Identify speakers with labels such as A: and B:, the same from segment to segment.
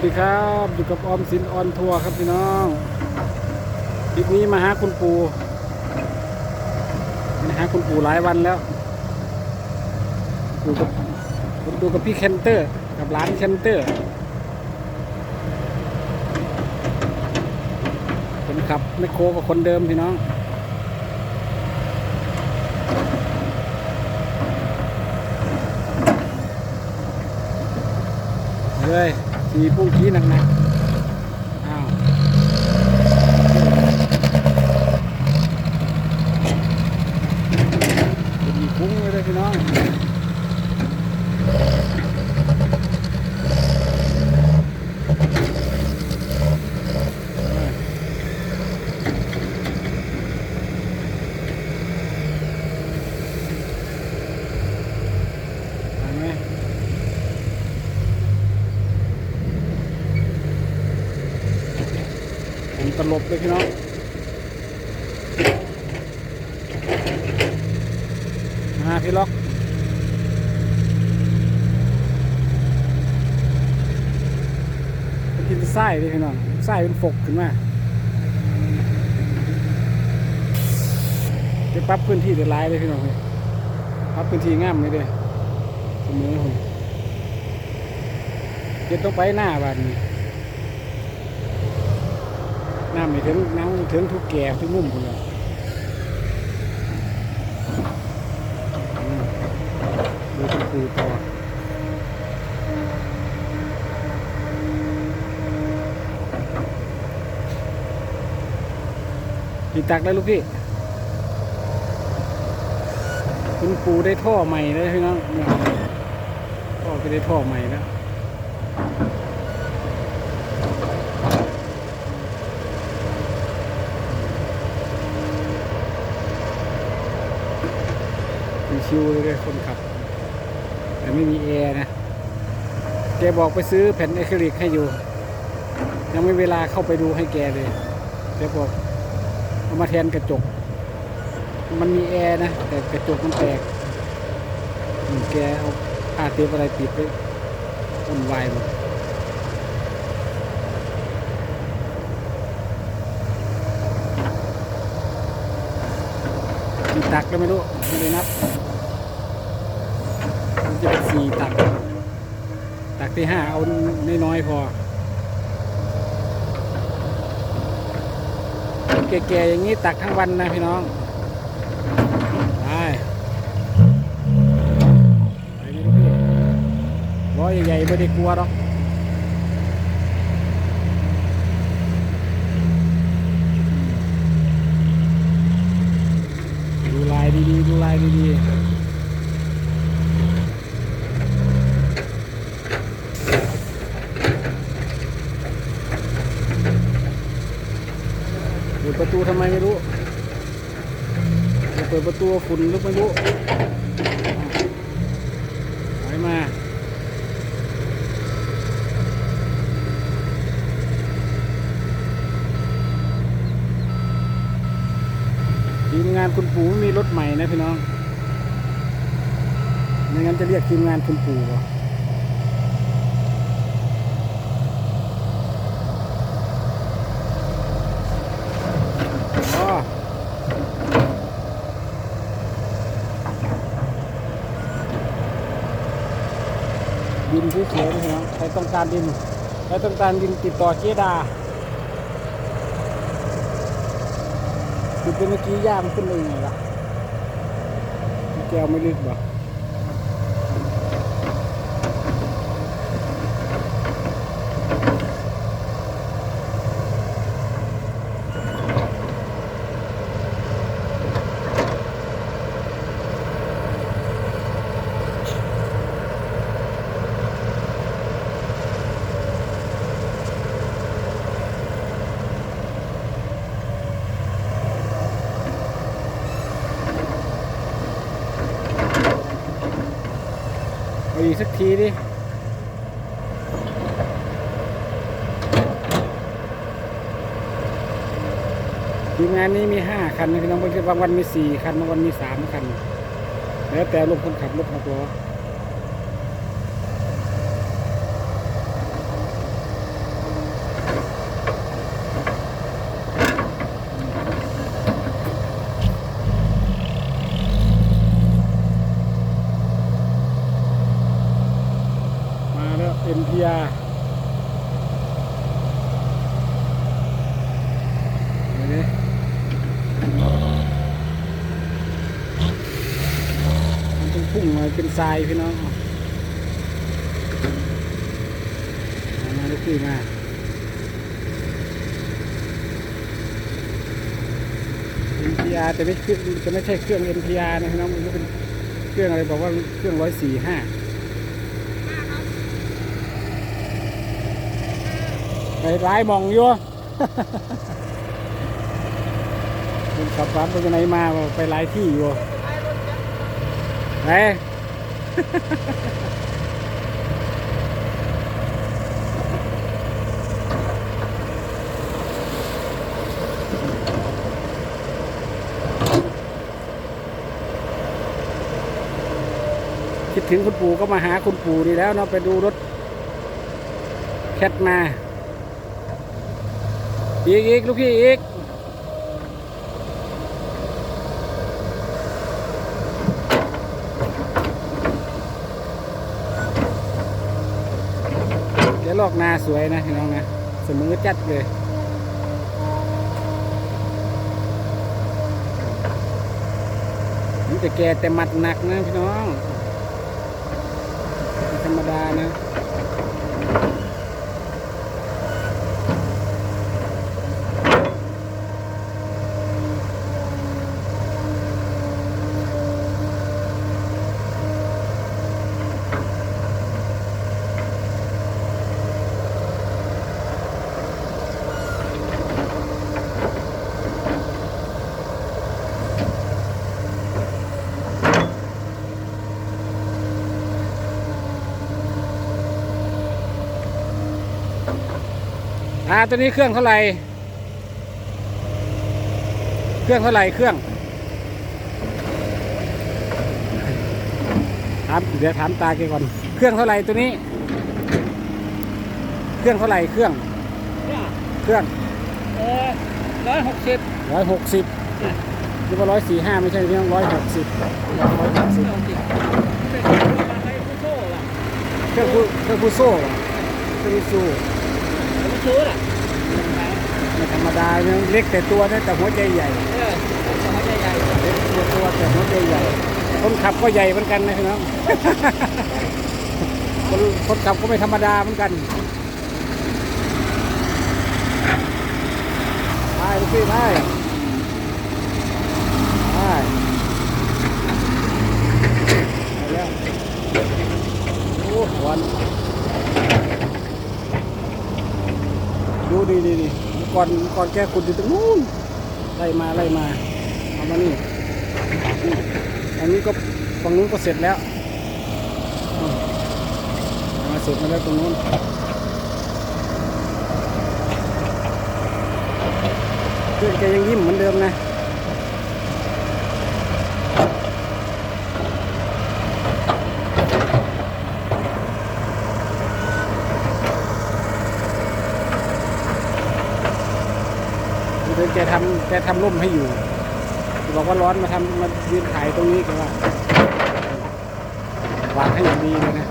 A: วัสดีครับอยู่กับออมสินออนทัวร์ครับพี่น้องคลิปนี้มาหาคุณปู่มาหาคุณปู่หลายวันแล้วอยู่กับผมดูกับพี่เคนเตอร์ กับร้านเคนเตอร์คนขับไมคโคกับคนเดิมพี่น้องเลย สีพุ่งขี้หนักๆอ้าวมีพุ่งเลยพี่น้องเห็นไหม ผมตลบ เลยพี่น้องมาพี่ล็อกกินไส้ดิพี่น้องไส้เป็นฝกขึ้นมาจะปรับพื้นที่เดือดร้ายเลยพี่น้องเลยปรับพื้นที่ง่ามเลยเด้เสมอผมเก็บต้องไปหน้าบ้านนี้ น้ำไม่ถึงน้ำถึงทุกแก่ทุกมุมคนเลยดูคุณครูต่อพี่ตักได้ลูกพี่ คุณครูได้ท่อใหม่เลยพี่น้องท่อก็ได้ท่อใหม่แล้ว ชิวเลยด้วยคนขับ แต่ไม่มีแอร์นะแกบอกไปซื้อแผ่นอะคริลิกให้อยู่ ยังไม่เวลาเข้าไปดูให้แกเลยแกบอกเอามาแทนกระจก มันมีแอร์นะ แต่กระจกมันแตกแกเอาผ้าเทปอะไรปิดไว้วุ่นวายหมดตักแล้วไม่รู้ ไม่ได้นับ จะเป็นสี่ตัก ตักที่ห้าเอาน้อยๆพอ แก่ๆอย่างนี้ตักทั้งวันนะพี่น้องไปไปนี่ลูกพี่ร้อยใหญ่ๆไม่ได้กลัวหรอกดูลายดีๆดูลายดีๆ เปิดประ ตูทำไมไม่รู้เปิดประตูฝุ่นลุกไม่รู้ไปมาทีมงานคุณปู่ไม่มีรถใหม่นะพี่น้องไม่งั้นจะเรียกทีมงานคุณปู่เห ที่เสวยๆนะครัใครต้องการดินใครต้องการดินติดต่อเจดาคือเป็นเมื่อกี้ย่ามขึ้นเองไงล่ะแก้วไม่ลึกบ่เอ อีกสักทีดิทีมงานนี้มีห้าคันนะพี่น้องบางวันมีสี่คันบางวันมีสามคัน แล้วแต่ลมคนขับรถหกล้อ พุ่งมา เป็นทรายพี่น้องเอามาลูกพี่มา NPR แต่ไม่เครื่องจะไม่ใช่เครื่อง NPR นะพี่น้องมันก็เป็นเครื่องอะไรบอกว่าเครื่องร้อยสี่ห้าไปร้ายมองอยู่คุณขับรถไปไหนมาไปหลายที่อยู่ไหน คิดถึงคุณปู่ก็มาหาคุณปู่ดีแล้วเนาะไปดูรถแคทมา อีกอีกลูกพี่อีก เดี๋ยวลอกนา สวยนะพี่น้องนะสมอจัดเลยนี่แต่แกแต่หมัดหนักนะพี่น้องธรรมดานะ อ่าตัวนี้เครื่องเท่าไหร่ เครื่องเท่าไหร่เครื่องถามเดี๋ยวถามตาแกก่อน เครื่องเท่าไหร่ตัวนี้ เครื่องเท่าไหร่เครื่องเครื่อง
B: เออร้อยหกสิบ
A: ร้อยหกสิบหรือว่าร้อยสี่ห้าไม่ใช่พี่น้องร้อยหกสิบร้อยหกสิบ
B: เป็นมาให้ผู้โซ่ล่ะ
A: เครื่องผู้เครื่องผู้โซ่เหรอเครื่องผู้สู้
B: ผู้ซื้ อล่ะ
A: ไม่ธรรมดาเนี่ยเล็กแต่ตัวนะแต่หัวใจใหญ่
B: เออเขาใหญ่
A: เล็กตัวตัวแต่หัวใจใหญ่ คนขับก็ใหญ่เหมือนกันนะพี่น้องคนคนขับก็ไม่ธรรมดาเหมือนกันไปลูกพี่ไปไปไปแล้วโอ้หวัน ดีดีดีก่อนก่อนแกขุดอยู่ตรงนู้นไล่มาไล่มาเอามานี่อันนี้ก็ฝั่งนู้นก็เสร็จแล้วมาเสร็จมาแล้วตรงนู้นเพื่อนแกยังยิ้มเหมือนเดิมนะเพื่อนแกทำ แกทำร่มให้อยู่บอกว่าร้อนมาทำมายืนขายตรงนี้ก็ว่าวางให้อย่างดีเลยนะ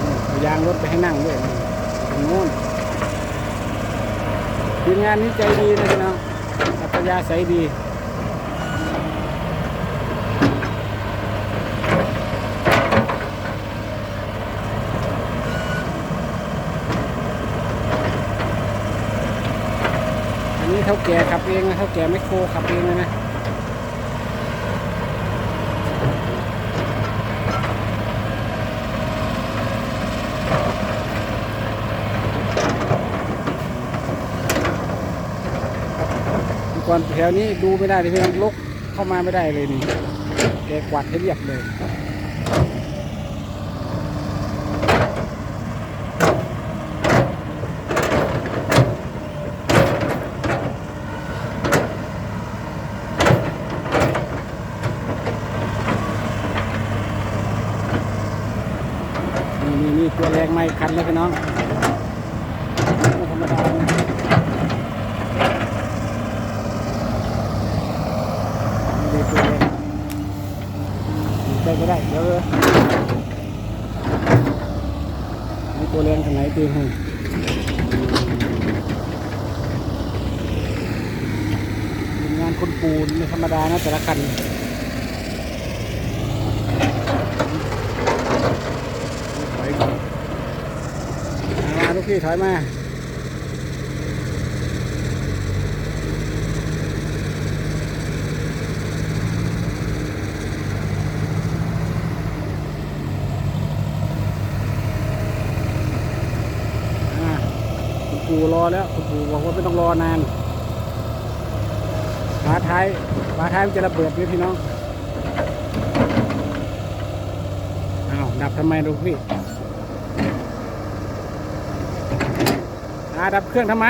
A: อืมเอายางรถไปให้นั่งด้วยตรงโน้นทีมงานนี้ใจดีนะพี่น้องอัตยาใสดี เท่าแก่ขับเองนะเท่าแก่ไม่โครขับเองเลยนะก่อนแถวนี้ดูไม่ได้เลยพี่น้องลุกเข้ามาไม่ได้เลยนี่แกกวาดให้เรียบเลย นี่ตัวแรงไม่คันแล้วพี่น้องไม่ธรรมดานะนี่ตัวแรงได้ก็ได้เดี๋ยวเลยนี่ตัวแรงทางไหนตีให้งานคนปูนไม่ธรรมดานะแต่ละคันถอยก่อนมาลูก พี่ถอยมาปู่รอแล้วคุณปู่บอกว่าไม่ต้องรอนานฝาท้ายฝาท้ายมันจะระเบิดด้วยพี่น้องอ้าวดับทำไมลูกพี่าดับเครื่องทำไม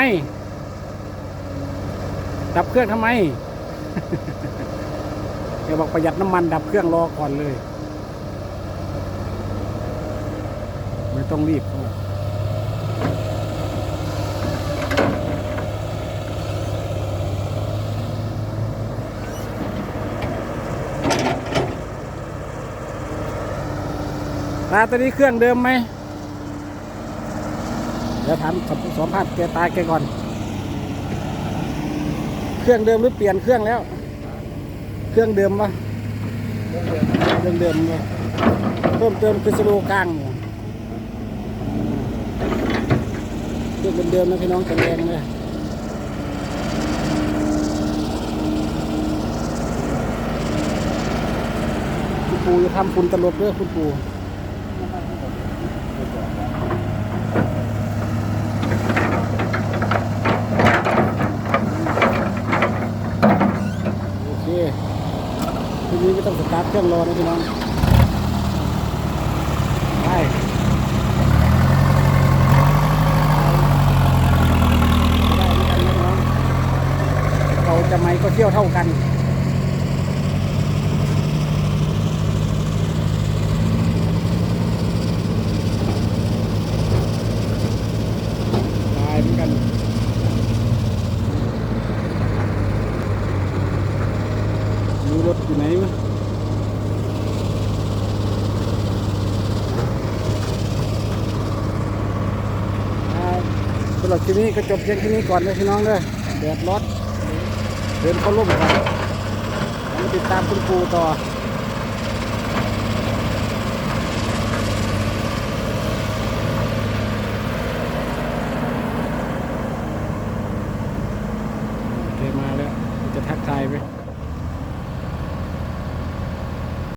A: ดับเครื่องทำไมเดี๋ยวบอกประหยัดน้ำมันดับเครื่องรอก่อนเลย ไม่ต้องรีบเขาตาตัวนี้เครื่องเดิมไหม เดี๋ยวถามสัมภาษณ์แกตาแกก่อน เครื่องเดิมหรือเปลี่ยนเครื่องแล้ว เครื่องเดิมปะเครื่องเดิมปะเพิ่มเติมคือสโลกลางเครื่องเดิมนะพี่น้องแข็งแรงเลยคุณปูจะทำคุณตลบด้วยคุณปู โอเคที นี้ไม่ต้องสตาร์ทเครื่องรอนะพี่น้องไปได้เหมือนกันนะพี่น้องเราจะไม่ก็เที่ยวเท่ากันได้เหมือนกัน มีรถอยู่ไหนมั้ยอ่า สำหรับที่นี้ก็จบเพียงที่นี้ก่อนนะพี่น้องเลยแดดร้อนเดินเข้าร่มกันมาติดตามคุณครูต่อ